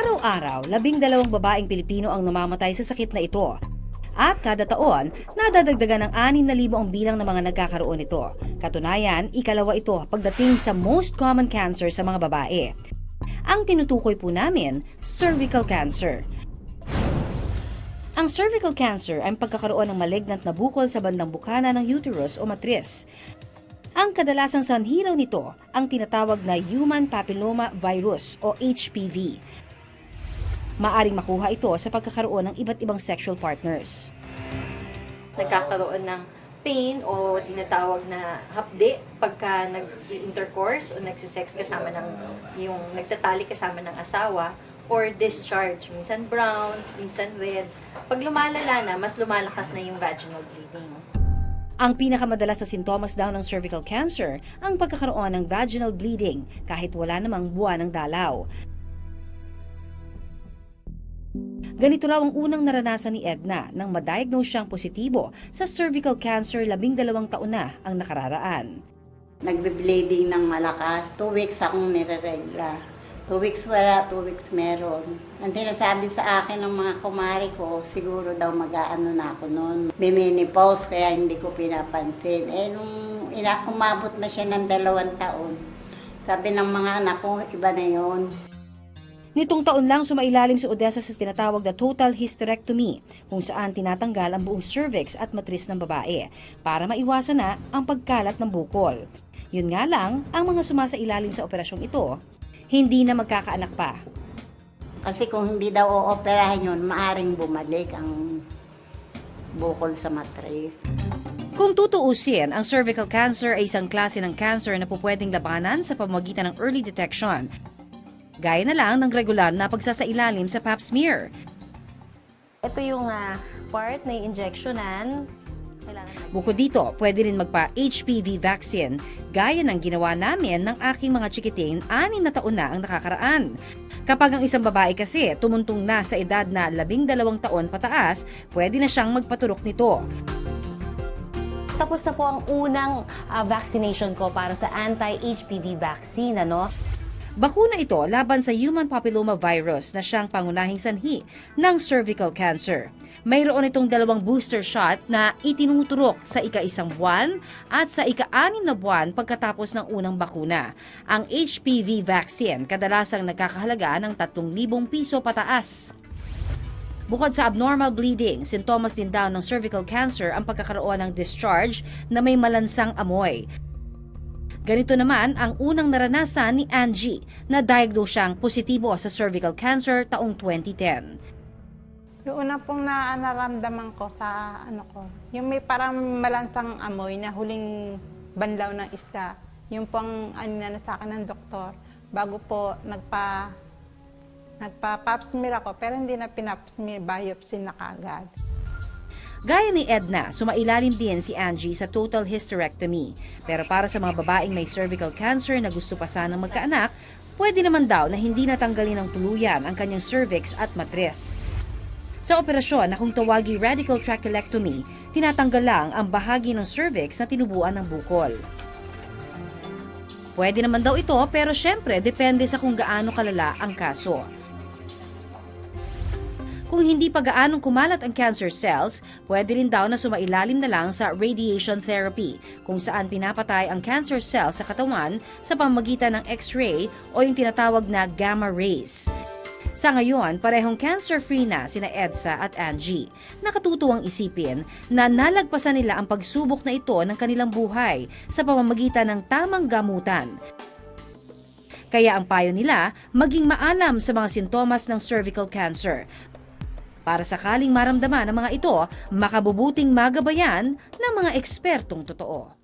Araw-araw, labing dalawang babaeng Pilipino ang namamatay sa sakit na ito. At kada taon, nadadagdagan ng 6,000 ang bilang ng mga nagkakaroon nito. Katunayan, ikalawa ito pagdating sa most common cancer sa mga babae. Ang tinutukoy po namin, cervical cancer. Ang cervical cancer ay pagkakaroon ng malignant na bukol sa bandang bukana ng uterus o matris. Ang kadalasang sanhi nito ang tinatawag na human papilloma virus o HPV. Maaring makuha ito sa pagkakaroon ng iba't ibang sexual partners. nagkakaroon ng pain o tinatawag na hapde pagka nag-intercourse o nagsisex kasama ng yung nagtatali kasama ng asawa or discharge. Minsan brown, minsan red. Pag lumalala na, mas lumalakas na yung vaginal bleeding. Ang pinakamadalas na sintomas daw ng cervical cancer ang pagkakaroon ng vaginal bleeding kahit wala namang buwan ng dalaw. Ganito raw ang unang naranasan ni Edna nang ma-diagnose siyang positibo sa cervical cancer labing dalawang taon na ang nakararaan. Nagbe-bleeding ng malakas. Two weeks akong nireregla. Two weeks wala, two weeks meron. Ang sinasabi sa akin ng mga kumari ko, siguro daw mag-aano na ako noon. Biminipause, kaya hindi ko pinapansin. Eh, nung ina, umabot na siya ng dalawang taon, sabi ng mga anak ko, iba na yon. Nitong taon lang sumailalim si Odessa sa tinatawag na total hysterectomy kung saan tinatanggal ang buong cervix at matris ng babae para maiwasan na ang pagkalat ng bukol. Yun nga lang, ang mga sumasailalim sa operasyong ito, hindi na magkakaanak pa. Kasi kung hindi daw ooperahan yun, maaring bumalik ang bukol sa matris. Kung tutuusin, ang cervical cancer ay isang klase ng cancer na pupwedeng labanan sa pamamagitan ng early detection. Gaya na lang ng regular na pagsasailalim sa pap smear. Ito yung ah, part na injectionan. Bukod dito, pwede rin magpa-HPV vaccine gaya ng ginawa namin ng aking mga chikiting anim na taon na ang nakakaraan. Kapag ang isang babae kasi tumuntong na sa edad na labing dalawang taon pataas, pwede na siyang magpaturok nito. Tapos na po ang unang ah, vaccination ko para sa anti-HPV vaccine, ano? Bakuna ito laban sa human papilloma virus na siyang pangunahing sanhi ng cervical cancer. Mayroon itong dalawang booster shot na itinuturok sa ika-isang buwan at sa ika-anim na buwan pagkatapos ng unang bakuna. Ang HPV vaccine kadalasang nagkakahalaga ng 3,000 piso pataas. Bukod sa abnormal bleeding, sintomas din daw ng cervical cancer ang pagkakaroon ng discharge na may malansang amoy. Ganito naman ang unang naranasan ni Angie na diagnose siyang positibo sa cervical cancer taong 2010. Yung una pong na naramdaman ko sa ano ko, yung may parang malansang amoy na huling banlaw ng isda. Yung pong ano na sa akin ng doktor. Bago po nagpa nagpa pap smear ako pero hindi na pinap smear biopsy na kagad. Gaya ni Edna, sumailalim din si Angie sa total hysterectomy. Pero para sa mga babaeng may cervical cancer na gusto pa sanang magkaanak, pwede naman daw na hindi natanggalin ng tuluyan ang kanyang cervix at matris. Sa operasyon na kung tawagi radical trachelectomy, tinatanggal lang ang bahagi ng cervix na tinubuan ng bukol. Pwede naman daw ito pero syempre depende sa kung gaano kalala ang kaso. Kung hindi pa gaanong kumalat ang cancer cells, pwede rin daw na sumailalim na lang sa radiation therapy, kung saan pinapatay ang cancer cells sa katawan sa pamamagitan ng X-ray o yung tinatawag na gamma rays. Sa ngayon, parehong cancer-free na sina Edsa at Angie. Nakatutuwang isipin na nalagpasan nila ang pagsubok na ito ng kanilang buhay sa pamamagitan ng tamang gamutan. Kaya ang payo nila, maging maalam sa mga sintomas ng cervical cancer para sakaling maramdaman ang mga ito, makabubuting magabayan ng mga ekspertong totoo.